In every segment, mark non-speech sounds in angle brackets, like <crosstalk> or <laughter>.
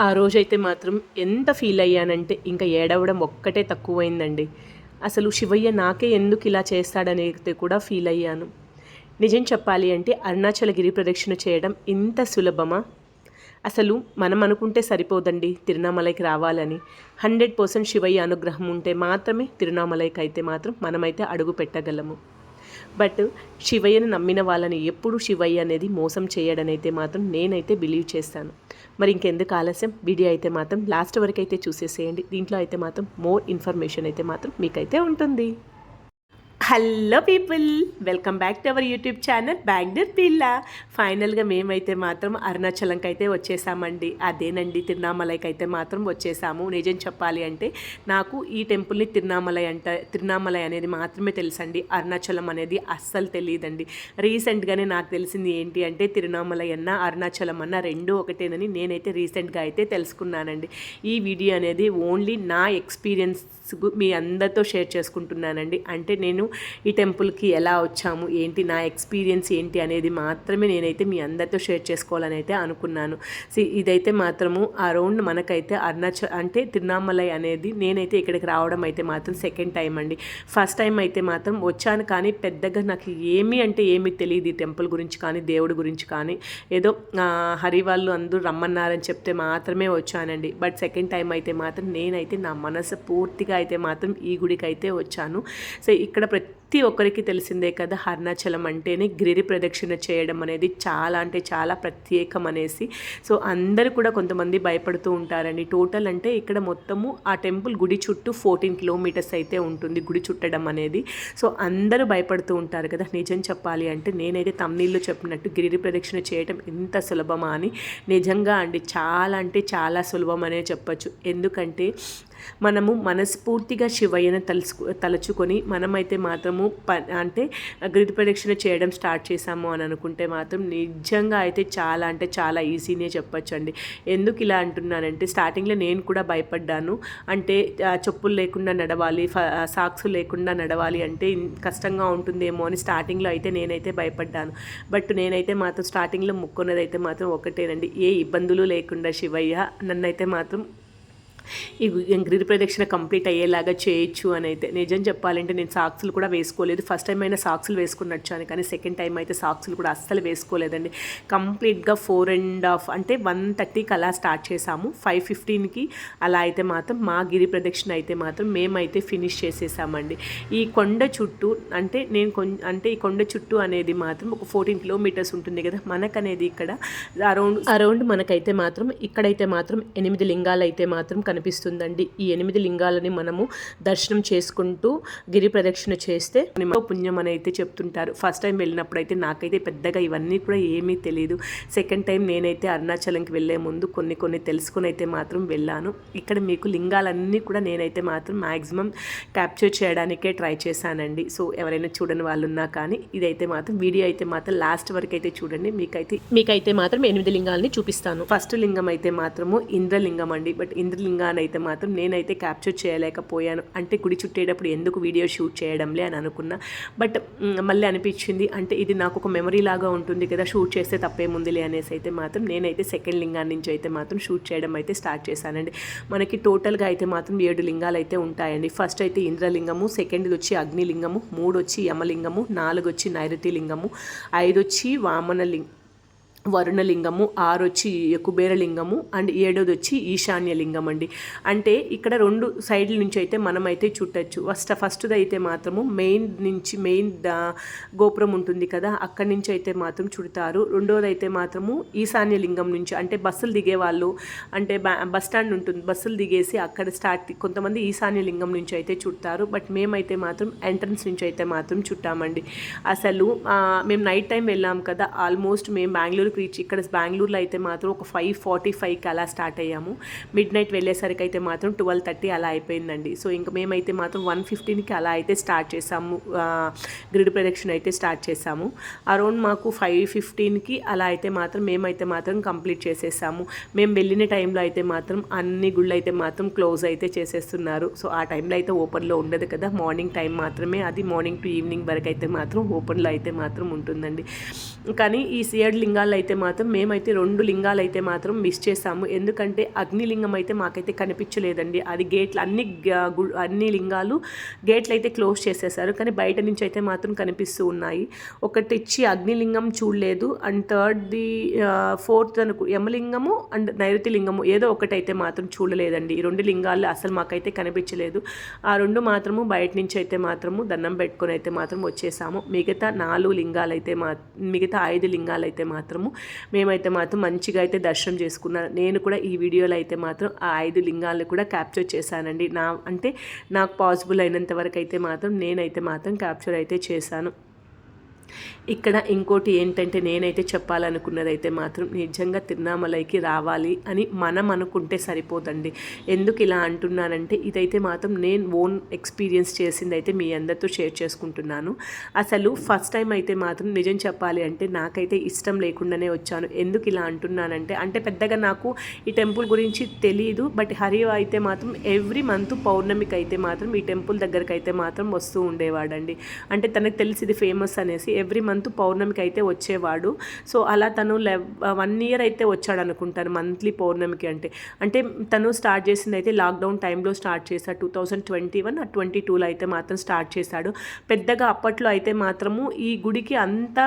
ఆ రోజైతే మాత్రం ఎంత ఫీల్ అయ్యానంటే ఇంకా ఏడవడం ఒక్కటే తక్కువైందండి. అసలు శివయ్య నాకే ఎందుకు ఇలా చేస్తాడనేది కూడా ఫీల్ అయ్యాను. నిజం చెప్పాలి అంటే అరుణాచల గిరి ప్రదక్షిణ చేయడం ఇంత సులభమా? అసలు మనం అనుకుంటే సరిపోదండి తిరునామలైకి రావాలని. హండ్రెడ్ పర్సెంట్ శివయ్య అనుగ్రహం ఉంటే మాత్రమే తిరునామలైకి అయితే మాత్రం మనమైతే అడుగు పెట్టగలము. బట్ శివయ్యను నమ్మిన వాళ్ళని ఎప్పుడు శివయ్య అనేది మోసం చేయడనైతే మాత్రం నేనైతే బిలీవ్ చేస్తాను. మరి ఇంకెందుకు ఆలస్యం? వీడియో అయితే మాత్రం లాస్ట్ వరకు అయితే చూసేసేయండి. దీంట్లో అయితే మాత్రం మోర్ ఇన్ఫర్మేషన్ అయితే మాత్రం మీకైతే ఉంటుంది. Hello people welcome back to our YouTube channel బ్యాంగ్డర్ పిల్ల. ఫైనల్గా మేమైతే మాత్రం అరుణాచలంకి అయితే వచ్చేసామండి. అదేనండి తిరునామలైకి అయితే మాత్రం వచ్చేసాము. నిజం చెప్పాలి అంటే నాకు ఈ టెంపుల్ని తిరునామలై అంట తిరునామలై అనేది మాత్రమే తెలుసండి. అరుణాచలం అనేది అస్సలు తెలియదండి. రీసెంట్గానే నాకు తెలిసింది ఏంటి అంటే తిరునామలై అన్న అరుణాచలం అన్న రెండు ఒకటేనని నేనైతే రీసెంట్గా అయితే తెలుసుకున్నానండి. ఈ వీడియో అనేది ఓన్లీ నా ఎక్స్పీరియన్స్ మీ అందరితో షేర్ చేసుకుంటున్నానండి. అంటే నేను ఈ టెంపుల్కి ఎలా వచ్చాము ఏంటి నా ఎక్స్పీరియన్స్ ఏంటి అనేది మాత్రమే నేనైతే మీ అందరితో షేర్ చేసుకోవాలని అయితే అనుకున్నాను. ఇదైతే మాత్రము అరౌండ్ మనకైతే అరుణాచల్ అంటే తిరునామలై అనేది నేనైతే ఇక్కడికి రావడం అయితే మాత్రం సెకండ్ టైం అండి. ఫస్ట్ టైం అయితే మాత్రం వచ్చాను కానీ పెద్దగా నాకు ఏమీ అంటే ఏమీ తెలియదు ఈ టెంపుల్ గురించి కానీ దేవుడి గురించి కానీ. ఏదో హరి వాళ్ళు అందరూ రమ్మన్నారని చెప్తే మాత్రమే వచ్చానండి. బట్ సెకండ్ టైం అయితే మాత్రం నేనైతే నా మనసు పూర్తిగా అయితే మాత్రం ఈ గుడికి అయితే వచ్చాను. సో ఇక్కడ प्रत्येक ప్రతి ఒక్కరికి తెలిసిందే కదా అరుణాచలం అంటేనే గిరి ప్రదక్షిణ చేయడం అనేది చాలా అంటే చాలా ప్రత్యేకం అనేసి. సో అందరూ కూడా కొంతమంది భయపడుతూ ఉంటారండి. టోటల్ అంటే ఇక్కడ మొత్తము ఆ టెంపుల్ గుడి చుట్టూ ఫోర్టీన్ కిలోమీటర్స్ అయితే ఉంటుంది గుడి చుట్టడం అనేది. సో అందరూ భయపడుతూ ఉంటారు కదా నిజం చెప్పాలి అంటే. నేనైతే తమ్నీళ్ళు చెప్పినట్టు గిరి ప్రదక్షిణ చేయడం ఎంత సులభమా అని. నిజంగా అండి చాలా అంటే చాలా సులభం అనే చెప్పచ్చు. ఎందుకంటే మనము మనస్ఫూర్తిగా శివయ్యను తలుచుకు తలుచుకొని మనమైతే మాత్రం మాత్రము ప అంటే గిరి ప్రదక్షిణ చేయడం స్టార్ట్ చేసాము అని అనుకుంటే మాత్రం నిజంగా అయితే చాలా అంటే చాలా ఈజీనే చెప్పొచ్చండి. ఎందుకు ఇలా అంటున్నానంటే స్టార్టింగ్లో నేను కూడా భయపడ్డాను. అంటే చెప్పులు లేకుండా నడవాలి సాక్స్ లేకుండా నడవాలి అంటే కష్టంగా ఉంటుందేమో అని స్టార్టింగ్లో అయితే నేనైతే భయపడ్డాను. బట్ నేనైతే మాత్రం స్టార్టింగ్లో ముక్కున్నది అయితే మాత్రం ఒకటేనండి. ఏ ఇబ్బందులు లేకుండా శివయ్య నన్నైతే మాత్రం ఈ గిరి ప్రదక్షిణ కంప్లీట్ అయ్యేలాగా చేయొచ్చు అని అయితే. నిజం చెప్పాలంటే నేను సాక్సులు కూడా వేసుకోలేదు. ఫస్ట్ టైం అయినా సాక్సులు వేసుకుని వచ్చాను కానీ సెకండ్ టైం అయితే సాక్సులు కూడా అస్సలు వేసుకోలేదండి. కంప్లీట్గా ఫోర్ అండ్ హాఫ్ అంటే వన్ థర్టీకి అలా స్టార్ట్ చేసాము. ఫైవ్ ఫిఫ్టీన్కి అలా అయితే మాత్రం మా గిరి ప్రదక్షిణ అయితే మాత్రం మేమైతే ఫినిష్ చేసేసామండి. ఈ కొండ చుట్టూ అంటే నేను కొంచెం అంటే ఈ కొండ చుట్టూ అనేది మాత్రం ఒక ఫోర్టీన్ కిలోమీటర్స్ ఉంటుంది కదా. మనకనేది ఇక్కడ అరౌండ్ అరౌండ్ మనకైతే మాత్రం ఇక్కడైతే మాత్రం ఎనిమిది లింగాలు అయితే మాత్రం కనిపిస్తుందండి. ఈ ఎనిమిది లింగాలని మనము దర్శనం చేసుకుంటూ గిరి ప్రదక్షిణ చేస్తే పుణ్యం అని అయితే చెప్తుంటారు. ఫస్ట్ టైం వెళ్ళినప్పుడు అయితే నాకైతే పెద్దగా ఇవన్నీ కూడా ఏమీ తెలియదు సెకండ్ టైం నేనైతే అరుణాచలంకి వెళ్ళే ముందు కొన్ని కొన్ని తెలుసుకుని అయితే మాత్రం వెళ్ళాను. ఇక్కడ మీకు లింగాలన్నీ కూడా నేనైతే మాత్రం మ్యాక్సిమం క్యాప్చర్ చేయడానికే ట్రై చేశానండి. సో ఎవరైనా చూడని వాళ్ళు ఉన్నా కానీ ఇదైతే మాత్రం వీడియో అయితే మాత్రం లాస్ట్ వరకు అయితే చూడండి. మీకైతే మీకైతే మాత్రం ఎనిమిది లింగాలని చూపిస్తాను. ఫస్ట్ లింగం అయితే మాత్రము ఇంద్రలింగం అండి. బట్ ఇంద్రలింగం అయితే మాత్రం నేనైతే క్యాప్చర్ చేయలేకపోయాను. అంటే గుడి చుట్టేటప్పుడు ఎందుకు వీడియో షూట్ చేయడంలే అని అనుకున్నా. బట్ మళ్ళీ అనిపించింది అంటే ఇది నాకు ఒక మెమరీ లాగా ఉంటుంది కదా షూట్ చేస్తే తప్పేముందిలే అనేసి అయితే మాత్రం నేనైతే సెకండ్ లింగాన్ని నుంచి అయితే మాత్రం షూట్ చేయడం అయితే స్టార్ట్ చేశానండి. మనకి టోటల్గా అయితే మాత్రం ఏడు లింగాలు అయితే ఉంటాయండి. ఫస్ట్ అయితే ఇంద్రలింగము సెకండ్ వచ్చి అగ్నిలింగము మూడు వచ్చి యమలింగము నాలుగు వచ్చి నైరుతి లింగము ఐదు వచ్చి వామన లింగం వరుణలింగము ఆరు వచ్చి కుబేరలింగము అండ్ ఏడోది వచ్చి ఈశాన్యలింగం అండి అంటే ఇక్కడ రెండు సైడ్ల నుంచి అయితే మనమైతే చుట్టచ్చు. ఫస్ట్ ఫస్ట్ది అయితే మాత్రము మెయిన్ నుంచి మెయిన్ గోపురం ఉంటుంది కదా అక్కడి నుంచి అయితే మాత్రం చుడతారు. రెండోది అయితే మాత్రము ఈశాన్యలింగం నుంచి అంటే బస్సులు దిగే వాళ్ళు అంటే బస్ స్టాండ్ ఉంటుంది బస్సులు దిగేసి అక్కడ స్టార్ట్ కొంతమంది ఈశాన్యలింగం నుంచి అయితే చుడతారు బట్ మేమైతే మాత్రం ఎంట్రన్స్ నుంచి అయితే మాత్రం చుట్టామండి. అసలు మేము నైట్ టైం వెళ్ళాం కదా ఆల్మోస్ట్ మేము బెంగళూరు రీచ్ ఇక్కడ బెంగళూరులో అయితే మాత్రం ఒక ఫైవ్ ఫార్టీ ఫైవ్కి అలా స్టార్ట్ అయ్యాము. మిడ్ నైట్ వెళ్ళేసరికి అయితే మాత్రం ట్వెల్వ్ థర్టీ అలా అయిపోయిందండి. సో ఇంకా మేమైతే మాత్రం వన్ ఫిఫ్టీన్కి అలా అయితే స్టార్ట్ చేసాము. గ్రిడ్ ప్రదక్షిణ అయితే స్టార్ట్ చేసాము. అరౌండ్ మాకు ఫైవ్ ఫిఫ్టీన్కి అలా అయితే మాత్రం మేమైతే మాత్రం కంప్లీట్ చేసేసాము. మేము వెళ్ళిన టైంలో అయితే మాత్రం అన్ని గుళ్ళు అయితే మాత్రం క్లోజ్ అయితే చేసేస్తున్నారు. సో ఆ టైంలో అయితే ఓపెన్లో ఉండదు కదా. మార్నింగ్ టైం మాత్రమే. అది మార్నింగ్ టు ఈవినింగ్ వరకు అయితే మాత్రం ఓపెన్లో అయితే మాత్రం ఉంటుందండి. కానీ ఈ సియడ్ లింగాల్లో అయితే మాత్రం మేమైతే రెండు లింగాలు అయితే మాత్రం మిస్ చేసాము ఎందుకంటే అగ్నిలింగం అయితే మాకైతే కనిపించలేదండి. అది గేట్లు అన్ని గు- అన్ని లింగాలు గేట్లు అయితే క్లోజ్ చేసేసారు. కానీ బయట నుంచి అయితే మాత్రం కనిపిస్తూ ఉన్నాయి. ఒకటి ఇచ్చి అగ్నిలింగం చూడలేదు. అండ్ థర్డ్ది ఫోర్త్ అనుకు యమలింగము అండ్ నైరుతి లింగము ఏదో ఒకటైతే మాత్రం చూడలేదండి. ఈ రెండు లింగాలు అసలు మాకైతే కనిపించలేదు. ఆ రెండు మాత్రము బయట నుంచి అయితే మాత్రము దండం పెట్టుకొని అయితే మాత్రం వచ్చేసాము. మిగతా నాలుగు లింగాలు అయితే మా మిగతా ఐదు లింగాలు అయితే మాత్రము మేమైతే మాత్రం మంచిగా అయితే దర్శనం చేసుకున్నాను నేను కూడా ఈ వీడియోలో అయితే మాత్రం ఆ ఐదు లింగాలను కూడా క్యాప్చర్ చేశానండి. నా అంటే నాకు పాసిబుల్ అయినంత వరకు అయితే మాత్రం నేనైతే మాత్రం క్యాప్చర్ అయితే చేశాను. ఇక్కడ ఇంకోటి ఏంటంటే నేనైతే చెప్పాలనుకున్నది అయితే మాత్రం నిజంగా తిరునామలైకి రావాలి అని మనం అనుకుంటే సరిపోదండి. ఎందుకు ఇలా అంటున్నానంటే ఇదైతే మాత్రం నేను ఓన్ ఎక్స్పీరియన్స్ చేసింది అయితే మీ అందరితో షేర్ చేసుకుంటున్నాను. అసలు ఫస్ట్ టైం అయితే మాత్రం నిజం చెప్పాలి అంటే నాకైతే ఇష్టం లేకుండానే వచ్చాను. ఎందుకు ఇలా అంటున్నానంటే అంటే పెద్దగా నాకు ఈ టెంపుల్ గురించి తెలియదు బట్ హరి అయితే మాత్రం ఎవ్రీ మంత్ పౌర్ణమికి అయితే మాత్రం ఈ టెంపుల్ దగ్గరికి అయితే మాత్రం వస్తూ ఉండేవాడండి. అంటే తనకు తెలిసి ఇది ఫేమస్ అనేసి ఎవ్రీ మంత్ పౌర్ణమికి అయితే వచ్చేవాడు. సో అలా తను లెవ్ వన్ ఇయర్ అయితే వచ్చాడు అనుకుంటాను మంత్లీ పౌర్ణమికి అంటే. అంటే తను స్టార్ట్ చేసింది అయితే లాక్డౌన్ టైంలో స్టార్ట్ చేశాడు two thousand twenty one twenty టూలో అయితే మాత్రం స్టార్ట్ చేశాడు. పెద్దగా అప్పట్లో అయితే మాత్రము ఈ గుడికి అంత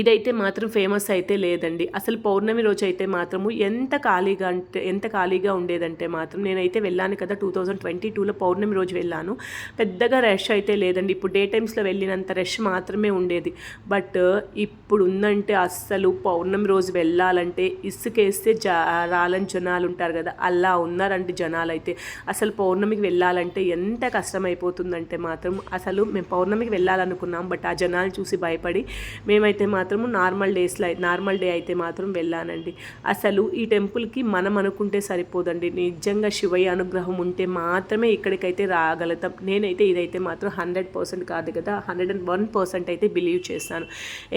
ఇదైతే మాత్రం ఫేమస్ అయితే లేదండి. అసలు పౌర్ణమి రోజు అయితే మాత్రము ఎంత ఖాళీగా అంటే ఎంత ఖాళీగా ఉండేదంటే మాత్రం నేనైతే వెళ్ళాను కదా టూ థౌజండ్ ట్వంటీ టూలో పౌర్ణమి రోజు వెళ్ళాను. పెద్దగా రష్ అయితే లేదండి. ఇప్పుడు డే టైమ్స్లో వెళ్ళినంత రష్ మాత్రమే ఉండేది. బట్ ఇప్పుడు ఉందంటే అస్సలు పౌర్ణమి రోజు వెళ్ళాలంటే ఇసుకేస్తే జ రాలని జనాలు ఉంటారు కదా అలా ఉన్నారండి జనాలు అయితే అసలు పౌర్ణమికి వెళ్ళాలంటే ఎంత కష్టమైపోతుందంటే మాత్రం అసలు మేము పౌర్ణమికి వెళ్ళాలనుకున్నాం బట్ ఆ జనాలు చూసి భయపడి మేమైతే మాత్రము నార్మల్ డేస్లో నార్మల్ డే అయితే మాత్రం వెళ్ళానండి. అసలు ఈ టెంపుల్కి మనం అనుకుంటే సరిపోదండి. నిజంగా శివయ్య అనుగ్రహం ఉంటే మాత్రమే ఇక్కడికైతే రాగలుగుతాం. నేనైతే ఇదైతే మాత్రం హండ్రెడ్ పర్సెంట్ కాదు కదా హండ్రెడ్ అండ్ వన్ పర్సెంట్ అయితే బిలీవ్ చేస్తాను.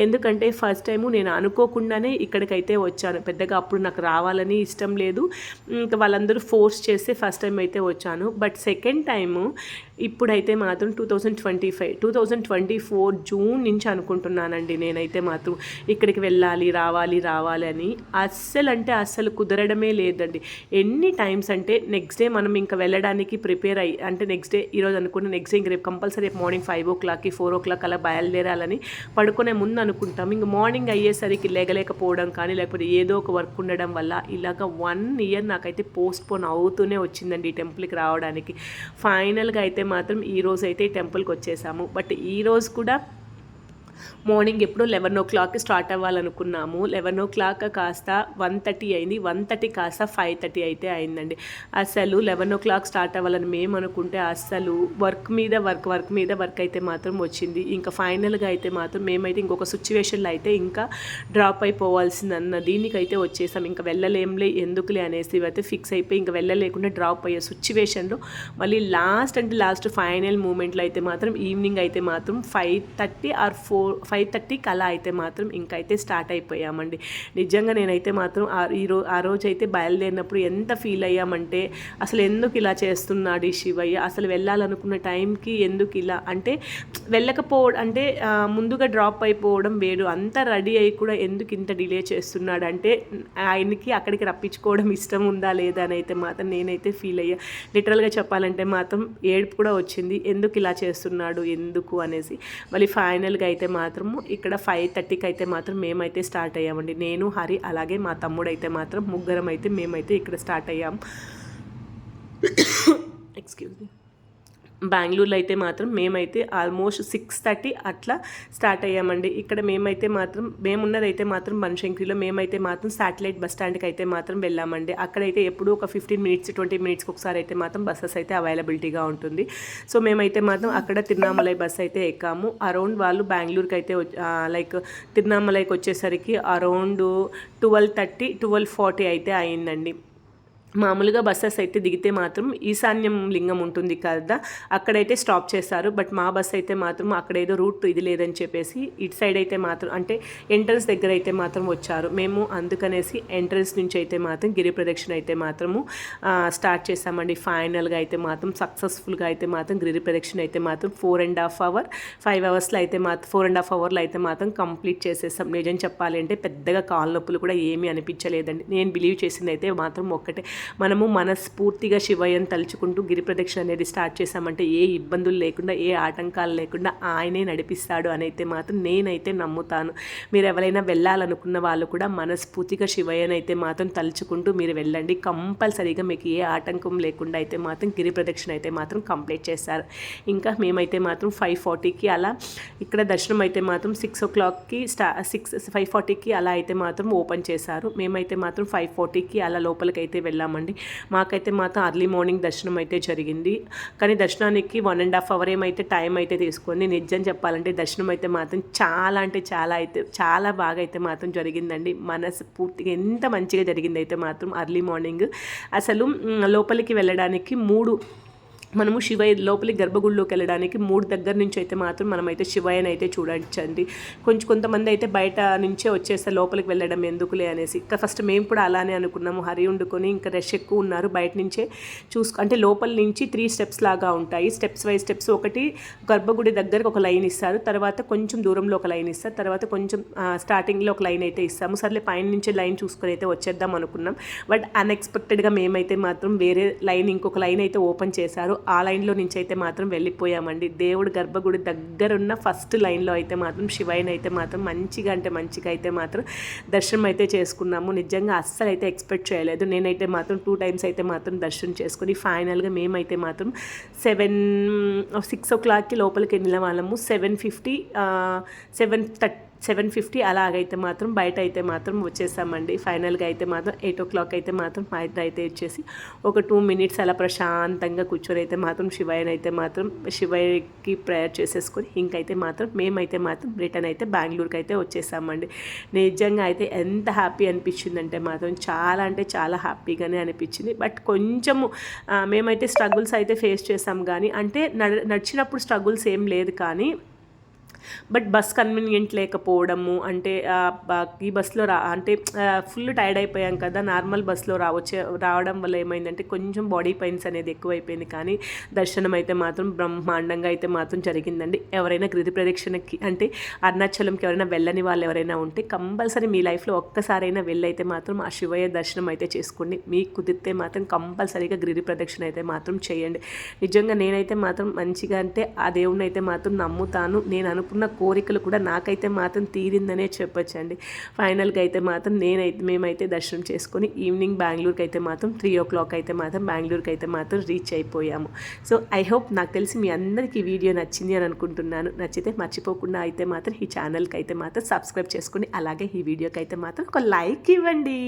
ఎందుకంటే ఫస్ట్ టైము నేను అనుకోకుండానే ఇక్కడికైతే వచ్చాను. పెద్దగా అప్పుడు నాకు రావాలని ఇష్టం లేదు. ఇంకా వాళ్ళందరూ ఫోర్స్ చేస్తే ఫస్ట్ టైం అయితే వచ్చాను. బట్ సెకండ్ టైము ఇప్పుడైతే మాత్రం two thousand twenty five two thousand twenty four June నుంచి అనుకుంటున్నానండి నేనైతే మాత్రం ఇక్కడికి వెళ్ళాలి రావాలి రావాలి అని అస్సలు అంటే అస్సలు కుదరడమే లేదండి. ఎన్ని టైమ్స్ అంటే నెక్స్ట్ డే మనం ఇంకా వెళ్ళడానికి ప్రిపేర్ అయ్యి అంటే నెక్స్ట్ డే ఈరోజు అనుకున్న నెక్స్ట్ డే ఇంక రేపు కంపల్సరీ రేపు మార్నింగ్ ఫైవ్ ఓ క్లాక్కి ఫోర్ ఓ క్లాక్ అలా బయలుదేరాలని పడుకునే ముందు అనుకుంటాం. ఇంక మార్నింగ్ అయ్యేసరికి లేగలేకపోవడం కానీ లేకపోతే ఏదో ఒక వర్క్ ఉండడం వల్ల ఇలాగ వన్ ఇయర్ నాకైతే పోస్ట్ పోన్ అవుతూనే వచ్చిందండి ఈ టెంపుల్కి రావడానికి. ఫైనల్గా అయితే మాత్రం ఈ రోజు అయితే ఈ టెంపుల్కి వచ్చేసాము. బట్ ఈ రోజు కూడా మార్నింగ్ ఎప్పుడు లెవెన్ ఓ క్లాక్కి స్టార్ట్ అవ్వాలనుకున్నాము. లెవెన్ ఓ క్లాక్ కాస్త వన్ థర్టీ అయింది. వన్ థర్టీ కాస్త ఫైవ్ థర్టీ అయితే అయిందండి. అసలు లెవెన్ ఓ క్లాక్ స్టార్ట్ అవ్వాలని మేము అనుకుంటే అసలు వర్క్ మీద వర్క్ వర్క్ మీద వర్క్ అయితే మాత్రం వచ్చింది. ఇంకా ఫైనల్గా అయితే మాత్రం మేమైతే ఇంకొక సిచ్యువేషన్లో అయితే ఇంకా డ్రాప్ అయిపోవాల్సిందన్న దీనికైతే వచ్చేసాం. ఇంకా వెళ్ళలేంలే ఎందుకులే అనేసి అయితే ఫిక్స్ అయిపోయి ఇంకా వెళ్ళలేకుండా డ్రాప్ అయ్యే సిచ్యువేషన్లో మళ్ళీ లాస్ట్ అంటే లాస్ట్ ఫైనల్ మూమెంట్లో అయితే మాత్రం ఈవినింగ్ అయితే మాత్రం five thirty or four four five థర్టీకి అలా అయితే మాత్రం ఇంకైతే స్టార్ట్ అయిపోయామండి. నిజంగా నేనైతే మాత్రం ఆ ఈ రో ఆ రోజు అయితే బయలుదేరినప్పుడు ఎంత ఫీల్ అయ్యామంటే అసలు ఎందుకు ఇలా చేస్తున్నాడు ఈ శివయ్య? అసలు వెళ్ళాలనుకున్న టైంకి ఎందుకు ఇలా? అంటే వెళ్ళకపోవడం అంటే ముందుగా డ్రాప్ అయిపోవడం వేడు అంతా రెడీ అయ్యి కూడా ఎందుకు ఇంత డిలే చేస్తున్నాడు? అంటే ఆయనకి అక్కడికి రప్పించుకోవడం ఇష్టం ఉందా లేదా అని అయితే మాత్రం నేనైతే ఫీల్ అయ్యా. లిటరల్గా చెప్పాలంటే మాత్రం ఏడుపు కూడా వచ్చింది. ఎందుకు ఇలా చేస్తున్నాడు? ఎందుకు? అనేసి. మళ్ళీ ఫైనల్గా అయితే మాత్రము ఇక్కడ ఫైవ్ థర్టీకి అయితే మాత్రం మేమైతే స్టార్ట్ అయ్యామండి. నేను హరి అలాగే మా తమ్ముడు అయితే మాత్రం ముగ్గురం అయితే మేమైతే ఇక్కడ స్టార్ట్ అయ్యాం. <coughs> ఎక్స్క్యూజ్ మీ బెంగళూరులో అయితే మాత్రం మేమైతే ఆల్మోస్ట్ సిక్స్ థర్టీ అట్లా స్టార్ట్ అయ్యామండి. ఇక్కడ మేమైతే మాత్రం మేమున్నదైతే మాత్రం బనశంకరిలో మేమైతే మాత్రం శాటిలైట్ బస్ స్టాండ్కి అయితే మాత్రం వెళ్ళామండి. అక్కడైతే ఎప్పుడూ ఒక ఫిఫ్టీన్ మినిట్స్ ట్వంటీ మినిట్స్కి ఒకసారి అయితే మాత్రం బస్సెస్ అయితే అవైలబిలిటీగా ఉంటుంది. సో మేమైతే మాత్రం అక్కడ తిరునామలై బస్ అయితే ఎక్కాము. అరౌండ్ వాళ్ళు బెంగళూరుకి అయితే లైక్ తిరునామలైకి వచ్చేసరికి around twelve thirty twelve forty అయితే అయిందండి. మామూలుగా బస్సెస్ అయితే దిగితే మాత్రం ఈశాన్యం లింగం ఉంటుంది కదా అక్కడైతే స్టాప్ చేస్తారు బట్ మా బస్ అయితే మాత్రం అక్కడ ఏదో రూట్ ఇది లేదని చెప్పేసి ఇటు సైడ్ అయితే మాత్రం అంటే ఎంట్రన్స్ దగ్గర అయితే మాత్రం వచ్చారు. మేము అందుకనేసి ఎంట్రన్స్ నుంచి అయితే మాత్రం గిరి ప్రదక్షిణ అయితే మాత్రము స్టార్ట్ చేసామండి ఫైనల్గా అయితే మాత్రం సక్సెస్ఫుల్గా అయితే మాత్రం గిరి ప్రదక్షిణ అయితే మాత్రం four and half hour five అవర్స్లో అయితే మాత్రం ఫోర్ అండ్ హాఫ్ అవర్లో అయితే మాత్రం కంప్లీట్ చేసేసాం. నిజం చెప్పాలి అంటే పెద్దగా కాళ్ళ నొప్పులు కూడా ఏమీ అనిపించలేదండి. నేను బిలీవ్ చేసింది అయితే మాత్రం ఒక్కటే మనము మనస్ఫూర్తిగా శివయ్యను తలుచుకుంటూ గిరి ప్రదక్షిణ అనేది స్టార్ట్ చేసామంటే ఏ ఇబ్బందులు లేకుండా ఏ ఆటంకాలు లేకుండా ఆయనే నడిపిస్తాడు అని అయితే మాత్రం నేనైతే నమ్ముతాను. మీరు ఎవరైనా వెళ్ళాలనుకున్న వాళ్ళు కూడా మనస్ఫూర్తిగా శివయ్యనైతే మాత్రం తలుచుకుంటూ మీరు వెళ్ళండి. కంపల్సరీగా మీకు ఏ ఆటంకం లేకుండా అయితే మాత్రం గిరి ప్రదక్షిణ అయితే మాత్రం కంప్లీట్ చేస్తారు. ఇంకా మేమైతే మాత్రం ఫైవ్ ఫార్టీకి అలా ఇక్కడ దర్శనం అయితే మాత్రం సిక్స్ ఓ క్లాక్కి స్టా సిక్స్ ఫైవ్ ఫార్టీకి అలా అయితే మాత్రం ఓపెన్ చేశారు. మేమైతే మాత్రం ఫైవ్ ఫార్టీకి అలా లోపలికి అయితే వెళ్ళాము వెళ్ళామండి. మాకైతే మాత్రం అర్లీ మార్నింగ్ దర్శనం అయితే జరిగింది. కానీ దర్శనానికి వన్ అండ్ హాఫ్ అవర్ ఏమైతే టైం అయితే తీసుకొని నిజం చెప్పాలంటే దర్శనం అయితే మాత్రం చాలా అంటే చాలా అయితే చాలా బాగా అయితే మాత్రం జరిగిందండి. మనసు పూర్తిగా ఎంత మంచిగా జరిగింది అయితే మాత్రం అర్లీ మార్నింగ్ అసలు లోపలికి వెళ్ళడానికి మూడు మనము శివయ్య లోపలికి గర్భగుడిలోకి వెళ్ళడానికి మూడు దగ్గర నుంచి అయితే మాత్రం మనమైతే శివయ్యని అయితే చూడొచ్చండి కొంచెం కొంతమంది అయితే బయట నుంచే వచ్చేస్తే లోపలికి వెళ్ళడం ఎందుకులే అనేసి. ఇంకా ఫస్ట్ మేము కూడా అలానే అనుకున్నాము. హరి వండుకొని ఇంకా రష్ ఎక్కువ ఉన్నారు. బయట నుంచే చూసుకో అంటే లోపల నుంచి త్రీ స్టెప్స్ లాగా ఉంటాయి. స్టెప్స్ వై స్టెప్స్ ఒకటి గర్భగుడి దగ్గరకు ఒక లైన్ ఇస్తారు. తర్వాత కొంచెం దూరంలో ఒక లైన్ ఇస్తారు. తర్వాత కొంచెం స్టార్టింగ్లో ఒక లైన్ అయితే ఇస్తాము. సర్లే పైన నుంచి లైన్ చూసుకొని అయితే వచ్చేద్దాం అనుకున్నాం. బట్ అన్ఎక్స్పెక్టెడ్గా మేమైతే మాత్రం వేరే లైన్ ఇంకొక లైన్ అయితే ఓపెన్ చేశారు. ఆ లైన్లో నుంచి అయితే మాత్రం వెళ్ళిపోయామండి. దేవుడు గర్భగుడి దగ్గరున్న ఫస్ట్ లైన్లో అయితే మాత్రం శివయ్యని అయితే మాత్రం మంచిగా అంటే మంచిగా అయితే మాత్రం దర్శనం అయితే చేసుకున్నాము. నిజంగా అస్సలు అయితే ఎక్స్పెక్ట్ చేయలేదు. నేనైతే మాత్రం టూ టైమ్స్ అయితే మాత్రం దర్శనం చేసుకుని ఫైనల్గా మేమైతే మాత్రం సెవెన్ సిక్స్ ఓ క్లాక్కి లోపలికి వెళ్ళిన వాళ్ళము. Seven fifty seven thirty seven fifty అలాగైతే మాత్రం బయట అయితే మాత్రం వచ్చేసామండి. ఫైనల్గా అయితే మాత్రం ఎయిట్ ఓ క్లాక్ అయితే మాత్రం బయట అయితే వచ్చేసి ఒక టూ మినిట్స్ అలా ప్రశాంతంగా కూర్చొని అయితే మాత్రం శివయ్యని అయితే మాత్రం శివయ్యకి ప్రేయర్ చేసేసుకొని ఇంకైతే మాత్రం మేమైతే మాత్రం రిటర్న్ అయితే బెంగళూరుకి అయితే వచ్చేసామండి. నిజంగా అయితే ఎంత హ్యాపీ అనిపించిందంటే మాత్రం చాలా అంటే చాలా హ్యాపీగానే అనిపించింది. బట్ కొంచెము మేమైతే స్ట్రగుల్స్ అయితే ఫేస్ చేసాం కానీ అంటే నడిచినప్పుడు స్ట్రగుల్స్ ఏం లేదు కానీ బట్ బస్ కన్వీనియంట్ లేకపోవడము అంటే ఈ బస్లో రా అంటే ఫుల్ టైర్డ్ అయిపోయాం కదా నార్మల్ బస్లో రావచ్చే రావడం వల్ల ఏమైందంటే కొంచెం బాడీ పెయిన్స్ అనేది ఎక్కువైపోయింది. కానీ దర్శనం అయితే మాత్రం బ్రహ్మాండంగా అయితే మాత్రం జరిగిందండి. ఎవరైనా గిరి ప్రదక్షిణకి అంటే అరుణాచలంకి ఎవరైనా వెళ్ళని వాళ్ళు ఎవరైనా ఉంటే కంపల్సరీ మీ లైఫ్లో ఒక్కసారైనా వెళ్ళైతే మాత్రం ఆ శివయ్య దర్శనం అయితే చేసుకోండి. మీకు కుదిరితే మాత్రం కంపల్సరీగా గిరి ప్రదక్షిణ అయితే మాత్రం చేయండి. నిజంగా నేనైతే మాత్రం మంచిగా అంటే ఆ దేవుడిని అయితే మాత్రం నమ్ముతాను. నేను అనుకు అనుకున్న కోరికలు కూడా నాకైతే మాత్రం తీరిందనే చెప్పొచ్చండి. ఫైనల్గా అయితే మాత్రం నేనైతే మేమైతే దర్శనం చేసుకొని ఈవినింగ్ బెంగళూరుకి అయితే మాత్రం త్రీ ఓ క్లాక్ అయితే మాత్రం బెంగళూరుకి అయితే మాత్రం రీచ్ అయిపోయాము. సో ఐ హోప్ నాకు తెలిసి మీ అందరికీ వీడియో నచ్చింది అని అనుకుంటున్నాను. నచ్చితే మర్చిపోకుండా అయితే మాత్రం ఈ ఛానల్కి అయితే మాత్రం సబ్స్క్రైబ్ చేసుకుని అలాగే ఈ వీడియోకి అయితే మాత్రం ఒక లైక్ ఇవ్వండి.